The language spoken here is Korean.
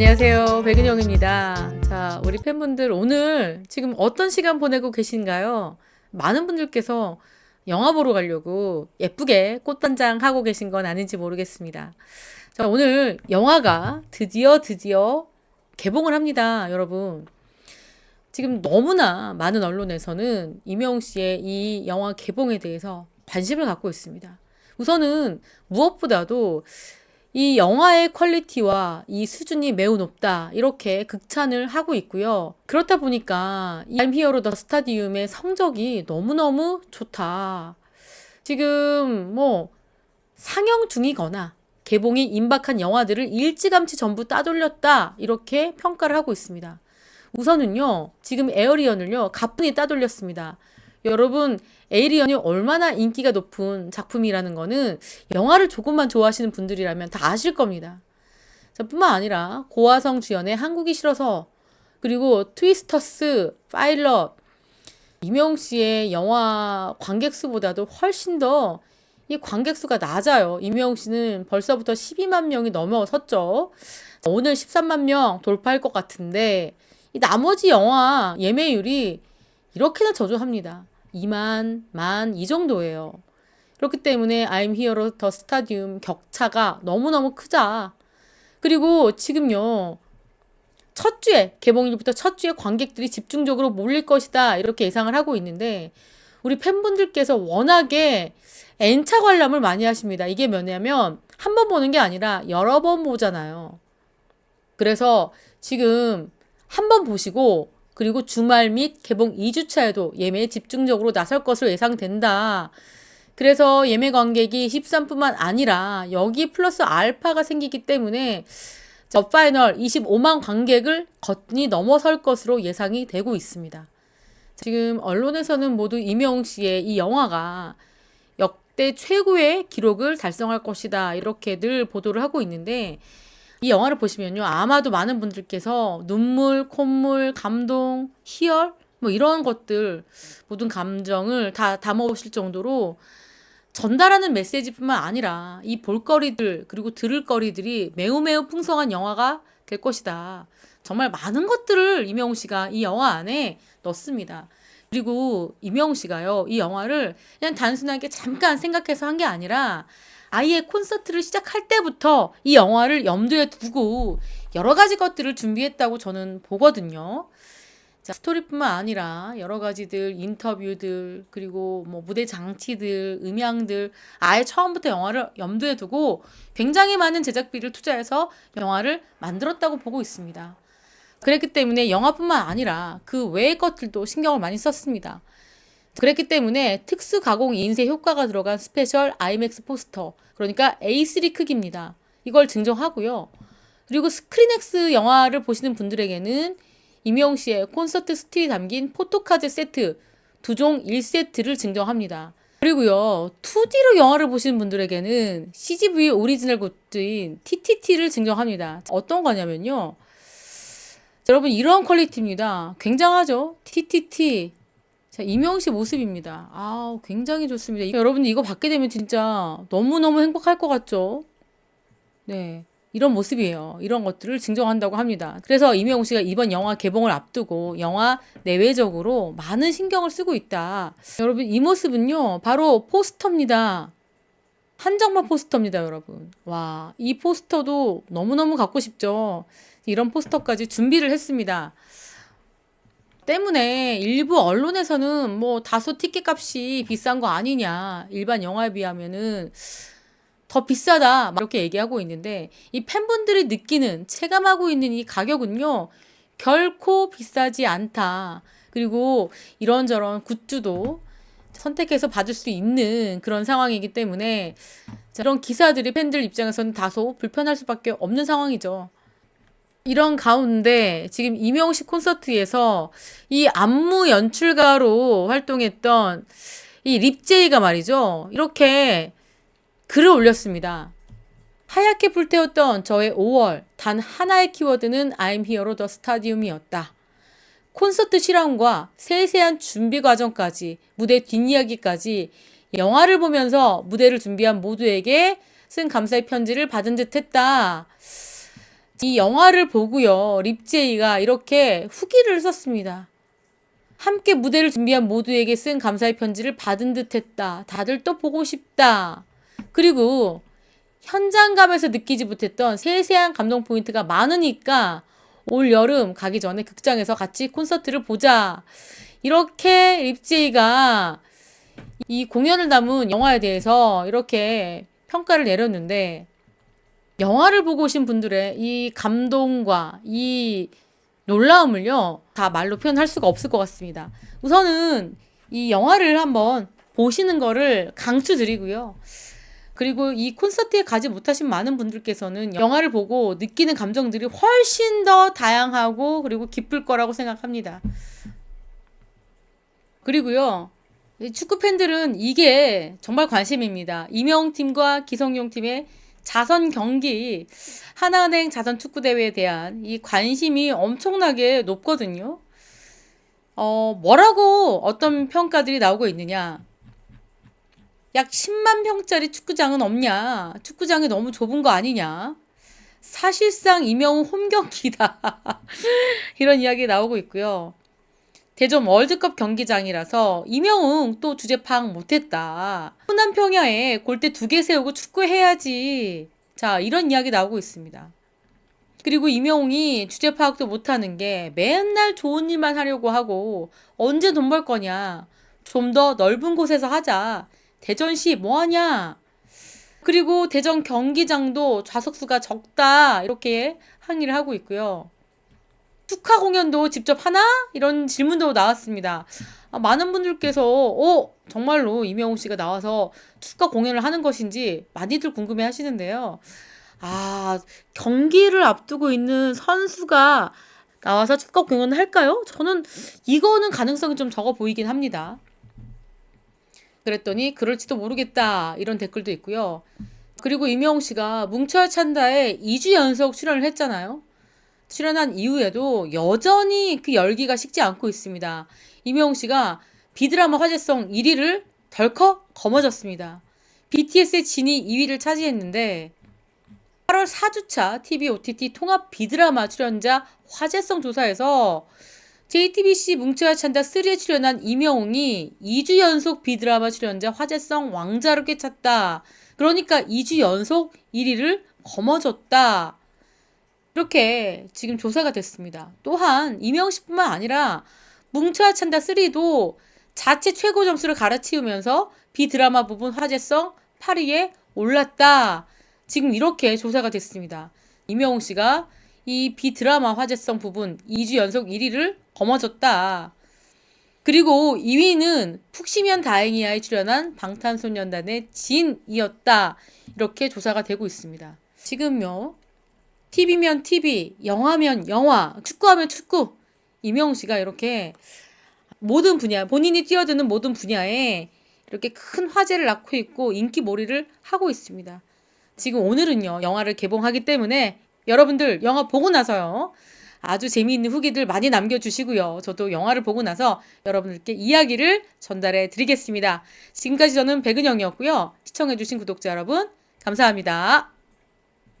안녕하세요. 백은영입니다. 자, 우리 팬분들 오늘 지금 어떤 시간 보내고 계신가요? 많은 분들께서 영화 보러 가려고 예쁘게 꽃단장 하고 계신 건 아닌지 모르겠습니다. 자, 오늘 영화가 드디어 드디어 개봉을 합니다, 여러분. 지금 너무나 많은 언론에서는 이명웅 씨의 이 영화 개봉에 대해서 관심을 갖고 있습니다. 우선은 무엇보다도 이 영화의 퀄리티와 이 수준이 매우 높다. 이렇게 극찬을 하고 있고요. 그렇다 보니까 이 I'm Here the Stadium의 성적이 너무너무 좋다. 지금 뭐 상영 중이거나 개봉이 임박한 영화들을 일찌감치 전부 따돌렸다. 이렇게 평가를 하고 있습니다. 우선은요, 지금 에어리언을요, 가뿐히 따돌렸습니다. 여러분, 에이리언이 얼마나 인기가 높은 작품이라는 거는 영화를 조금만 좋아하시는 분들이라면 다 아실 겁니다. 자, 뿐만 아니라 고화성 주연의 한국이 싫어서 그리고 트위스터스, 파일럿, 이명 씨의 영화 관객 수보다도 훨씬 더 이 관객 수가 낮아요. 이명 씨는 벌써부터 12만 명이 넘어섰죠. 오늘 13만 명 돌파할 것 같은데 이 나머지 영화 예매율이 이렇게나 저조합니다. 2만, 만, 이 정도예요. 그렇기 때문에 I'm Here 더 스타디움 격차가 너무너무 크자. 그리고 지금요, 첫 주에, 개봉일부터 첫 주에 관객들이 집중적으로 몰릴 것이다. 이렇게 예상을 하고 있는데, 우리 팬분들께서 워낙에 N차 관람을 많이 하십니다. 이게 뭐냐면, 한 번 보는 게 아니라 여러 번 보잖아요. 그래서 지금 한 번 보시고, 그리고 주말 및 개봉 2주차에도 예매에 집중적으로 나설 것으로 예상된다. 그래서 예매 관객이 13뿐만 아니라 여기 플러스 알파가 생기기 때문에 저 파이널 25만 관객을 거뜬히 넘어설 것으로 예상이 되고 있습니다. 지금 언론에서는 모두 이명웅 씨의 이 영화가 역대 최고의 기록을 달성할 것이다. 이렇게 늘 보도를 하고 있는데 이 영화를 보시면요. 아마도 많은 분들께서 눈물, 콧물, 감동, 희열, 뭐 이런 것들, 모든 감정을 다 담아 오실 정도로 전달하는 메시지뿐만 아니라 이 볼거리들, 그리고 들을 거리들이 매우 매우 풍성한 영화가 될 것이다. 정말 많은 것들을 이명웅 씨가 이 영화 안에 넣습니다. 그리고 이명웅 씨가요, 이 영화를 그냥 단순하게 잠깐 생각해서 한 게 아니라 아예 콘서트를 시작할 때부터 이 영화를 염두에 두고 여러 가지 것들을 준비했다고 저는 보거든요. 자, 스토리뿐만 아니라 여러 가지들 인터뷰들 그리고 뭐 무대 장치들 음향들 아예 처음부터 영화를 염두에 두고 굉장히 많은 제작비를 투자해서 영화를 만들었다고 보고 있습니다. 그랬기 때문에 영화뿐만 아니라 그 외의 것들도 신경을 많이 썼습니다. 그랬기 때문에 특수 가공 인쇄 효과가 들어간 스페셜 IMAX 포스터, 그러니까 A3 크기입니다. 이걸 증정하고요. 그리고 스크린X 영화를 보시는 분들에게는 임영 씨의 콘서트 스틸이 담긴 포토카드 세트 두 종 1세트를 증정합니다. 그리고요, 2D로 영화를 보시는 분들에게는 CGV 오리지널 굿즈인 TTT를 증정합니다. 어떤 거냐면요. 여러분, 이런 퀄리티입니다. 굉장하죠? TTT. 자, 이명웅 씨 모습입니다. 아, 굉장히 좋습니다. 여러분들 이거 받게 되면 진짜 너무너무 행복할 것 같죠? 네. 이런 모습이에요. 이런 것들을 증정한다고 합니다. 그래서 이명웅 씨가 이번 영화 개봉을 앞두고 영화 내외적으로 많은 신경을 쓰고 있다. 여러분, 이 모습은요, 바로 포스터입니다. 한정판 포스터입니다, 여러분. 와, 이 포스터도 너무너무 갖고 싶죠? 이런 포스터까지 준비를 했습니다. 때문에 일부 언론에서는 뭐 다소 티켓 값이 비싼 거 아니냐. 일반 영화에 비하면은 더 비싸다. 이렇게 얘기하고 있는데 이 팬분들이 느끼는 체감하고 있는 이 가격은요. 결코 비싸지 않다. 그리고 이런저런 굿즈도 선택해서 받을 수 있는 그런 상황이기 때문에 이런 기사들이 팬들 입장에서는 다소 불편할 수밖에 없는 상황이죠. 이런 가운데 지금 이명식 콘서트에서 이 안무 연출가로 활동했던 이 립제이가 말이죠. 이렇게 글을 올렸습니다. 하얗게 불태웠던 저의 5월 단 하나의 키워드는 I'm Here the Stadium이었다. 콘서트 실황과 세세한 준비 과정까지 무대 뒷이야기까지 영화를 보면서 무대를 준비한 모두에게 쓴 감사의 편지를 받은 듯 했다. 이 영화를 보고요. 립제이가 이렇게 후기를 썼습니다. 함께 무대를 준비한 모두에게 쓴 감사의 편지를 받은 듯 했다. 다들 또 보고 싶다. 그리고 현장감에서 느끼지 못했던 세세한 감동 포인트가 많으니까 올 여름 가기 전에 극장에서 같이 콘서트를 보자. 이렇게 립제이가 이 공연을 담은 영화에 대해서 이렇게 평가를 내렸는데 영화를 보고 오신 분들의 이 감동과 이 놀라움을요, 다 말로 표현할 수가 없을 것 같습니다. 우선은 이 영화를 한번 보시는 거를 강추드리고요. 그리고 이 콘서트에 가지 못하신 많은 분들께서는 영화를 보고 느끼는 감정들이 훨씬 더 다양하고 그리고 기쁠 거라고 생각합니다. 그리고요, 이 축구 팬들은 이게 정말 관심입니다. 이명 팀과 기성용 팀의 자선 경기, 하나은행 자선 축구 대회에 대한 이 관심이 엄청나게 높거든요. 어, 뭐라고 어떤 평가들이 나오고 있느냐? 약 10만 평짜리 축구장은 없냐? 축구장이 너무 좁은 거 아니냐? 사실상 이명훈 홈 경기다. 이런 이야기 나오고 있고요. 대전 월드컵 경기장이라서 이명웅 또 주제 파악 못했다. 호남 평야에 골대 두 개 세우고 축구해야지. 자, 이런 이야기 나오고 있습니다. 그리고 이명웅이 주제 파악도 못하는 게 맨날 좋은 일만 하려고 하고 언제 돈 벌 거냐. 좀 더 넓은 곳에서 하자. 대전시 뭐 하냐. 그리고 대전 경기장도 좌석수가 적다. 이렇게 항의를 하고 있고요. 축하 공연도 직접 하나? 이런 질문도 나왔습니다. 아, 많은 분들께서, 어, 정말로 이명웅 씨가 나와서 축하 공연을 하는 것인지 많이들 궁금해 하시는데요. 아, 경기를 앞두고 있는 선수가 나와서 축가 공연을 할까요? 저는 이거는 가능성이 좀 적어 보이긴 합니다. 그랬더니 그럴지도 모르겠다. 이런 댓글도 있고요. 그리고 이명웅 씨가 뭉쳐야 찬다에 2주 연속 출연을 했잖아요. 출연한 이후에도 여전히 그 열기가 식지 않고 있습니다. 이명웅 씨가 비드라마 화제성 1위를 덜컥 거머졌습니다. BTS의 진이 2위를 차지했는데 8월 4주차 TV OTT 통합 비드라마 출연자 화제성 조사에서 JTBC 뭉쳐야 찬다 3에 출연한 이명웅이 2주 연속 비드라마 출연자 화제성 왕자로 꿰찼다. 그러니까 2주 연속 1위를 거머졌다. 이렇게 지금 조사가 됐습니다. 또한 이명 씨뿐만 아니라 뭉쳐야 찬다 3도 자체 최고 점수를 갈아치우면서 비드라마 부분 화제성 8위에 올랐다. 지금 이렇게 조사가 됐습니다. 이명웅 씨가 이 비드라마 화제성 부분 2주 연속 1위를 거머졌다. 그리고 2위는 푹 쉬면 다행이야에 출연한 방탄소년단의 진이었다. 이렇게 조사가 되고 있습니다. 지금요. TV면 TV, 영화면 영화, 축구하면 축구. 이명웅 씨가 이렇게 모든 분야, 본인이 뛰어드는 모든 분야에 이렇게 큰 화제를 낳고 있고 인기몰이를 하고 있습니다. 지금 오늘은요, 영화를 개봉하기 때문에 여러분들 영화 보고 나서요, 아주 재미있는 후기들 많이 남겨주시고요. 저도 영화를 보고 나서 여러분들께 이야기를 전달해 드리겠습니다. 지금까지 저는 백은영이었고요. 시청해주신 구독자 여러분, 감사합니다.